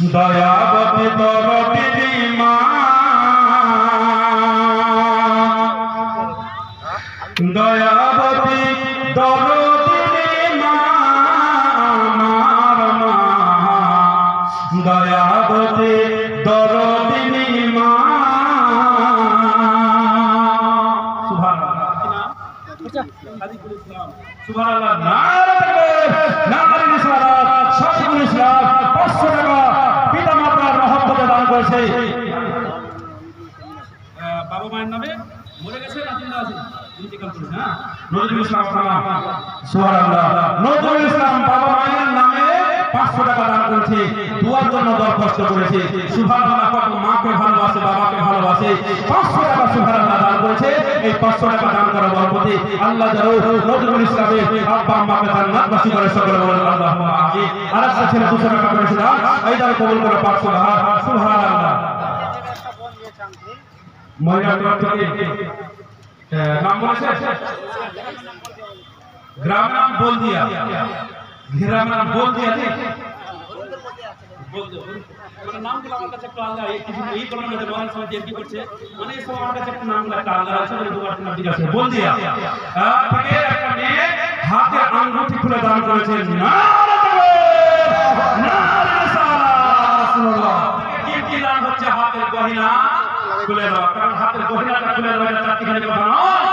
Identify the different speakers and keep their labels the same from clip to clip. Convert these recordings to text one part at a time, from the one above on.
Speaker 1: দয়াবতী দরদিনী মা। দয়াবতী দরদিনী সুবহানাল্লাহ। সুবহানাল্লাহ তাকবীর নারে রিসালাত শাসকুল ইসলাম 500 টাকা পিতা মাতার রহমতে দান করেছে। আহ, বাবা মায়ের নামে মরে গেছে হ্যাঁ? 500 টাকা দান করেছে। দুয়ার মাকে ভালোবাসে বাবাকে। ভালোবাসে 500 টাকা সুবহানাল্লাহ দান করেছে এই 500 টাকা দান করার বরকতে আল্লাহ নজরুল ইসলামের আব্বা আম্মাকে জান্নাতবাসী করে সকলে বলেন, আল্লাহুম্মা আমিন। আরেকটা ছেলে 200 টাকা করেছিল এই দ্বারা কবুল করে 500 টাকা সুবহানাল্লাহ। মহিলা নাম বলেছে গ্রামের নাম বলদিয়া। গ্রামের নাম বলদিয়া, ঠিক? বলদিয়া। মানে নামগুলো আমার কাছে একটু আলাদা। এই কিছু মানে একটু মেয়ে হাতে আঙ্গুটি খুলে দান করেছে। নারে তাকবীর! নারে রিসালাত! রাসূলুল্লাহ। কি কি দান হচ্ছে হাতের গহিনা খুলে দেওয়া কারণ হাতের গহিনাটা খুলে দেওয়া এটা চারটিখানি কথা নয়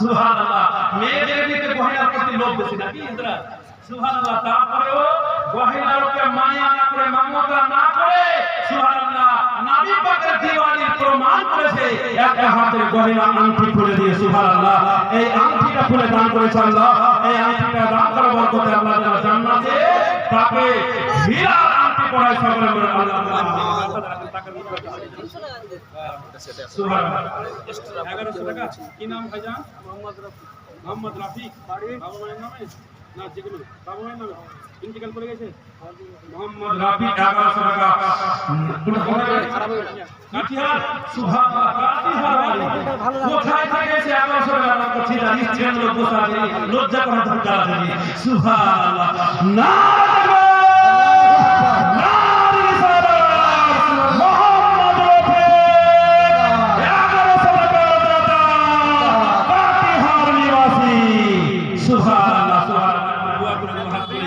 Speaker 1: সুবহানাল্লাহ। মেয়েদের দিকে গহিনার প্রতি লোভ বেশি নাকি ইন্দ্রা সুবহানাল্লাহ, তারপরেও গহিনারকে মায়া না করে মমতা না করে, সুবহানাল্লাহ, নবী পাকের দিওয়ানির প্রমাণ করেছে। একটা হাতের আল্লাহ। করে লজ্জা করার দরকার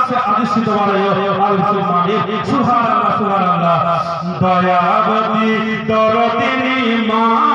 Speaker 1: আদেশে আদিষ্ঠিত বানাইও আর সুবহানাল্লাহ সুবহানাল্লাহ সুবহানাল্লাহ। দয়াবতী দরদিনী মা।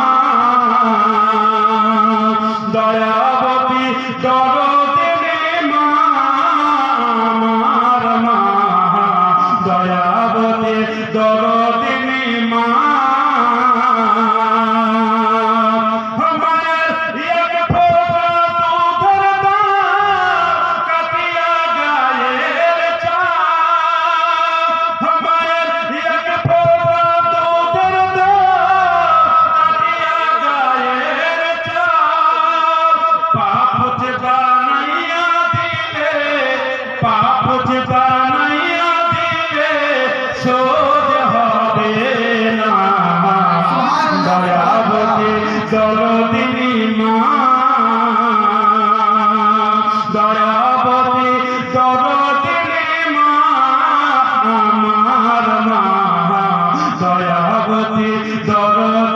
Speaker 1: আমার মা দয়াবতী দরদিনী